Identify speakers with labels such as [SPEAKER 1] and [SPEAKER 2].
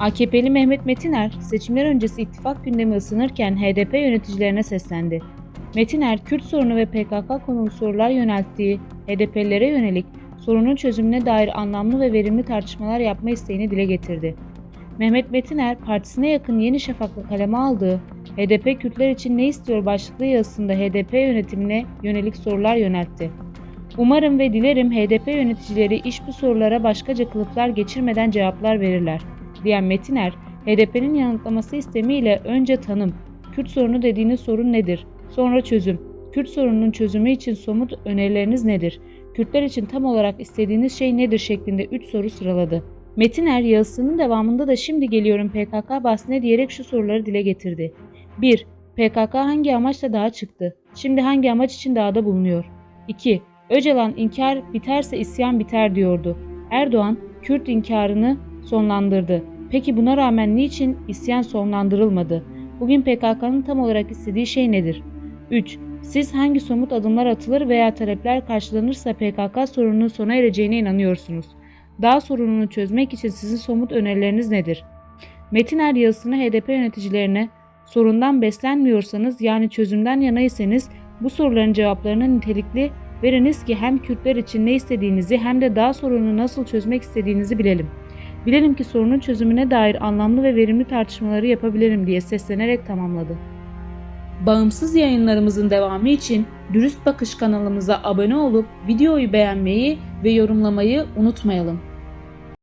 [SPEAKER 1] AKP'li Mehmet Metiner, seçimler öncesi ittifak gündemi ısınırken HDP yöneticilerine seslendi. Metiner, Kürt sorunu ve PKK konulu sorular yönelttiği HDP'lilere yönelik sorunun çözümüne dair anlamlı ve verimli tartışmalar yapma isteğini dile getirdi. Mehmet Metiner, partisine yakın Yeni Şafak'la kaleme aldığı HDP Kürtler için ne istiyor başlıklı yazısında HDP yönetimine yönelik sorular yöneltti. Umarım ve dilerim HDP yöneticileri iş bu sorulara başkaca kılıflar geçirmeden cevaplar verirler, diyen Metiner, HDP'nin yanıtlaması istemiyle önce tanım, Kürt sorunu dediğiniz sorun nedir? Sonra çözüm, Kürt sorununun çözümü için somut önerileriniz nedir? Kürtler için tam olarak istediğiniz şey nedir şeklinde 3 soru sıraladı. Metiner yazısının devamında da şimdi geliyorum PKK bahsine diyerek şu soruları dile getirdi. 1. PKK hangi amaçla dağa çıktı? Şimdi hangi amaç için dağda bulunuyor? 2. Öcalan inkar biterse isyan biter diyordu. Erdoğan Kürt inkarını sonlandırdı. Peki buna rağmen niçin isyan sonlandırılmadı? Bugün PKK'nın tam olarak istediği şey nedir? 3. Siz hangi somut adımlar atılır veya talepler karşılanırsa PKK sorununun sona ereceğine inanıyorsunuz? Dağ sorununu çözmek için sizin somut önerileriniz nedir? Metiner yazısını HDP yöneticilerine sorundan beslenmiyorsanız yani çözümden yanaysanız bu soruların cevaplarını nitelikli veriniz ki hem Kürtler için ne istediğinizi hem de dağ sorununu nasıl çözmek istediğinizi bilelim. Bilelim ki sorunun çözümüne dair anlamlı ve verimli tartışmaları yapabilirim diye seslenerek tamamladı. Bağımsız yayınlarımızın devamı için Dürüst Bakış kanalımıza abone olup videoyu beğenmeyi ve yorumlamayı unutmayalım.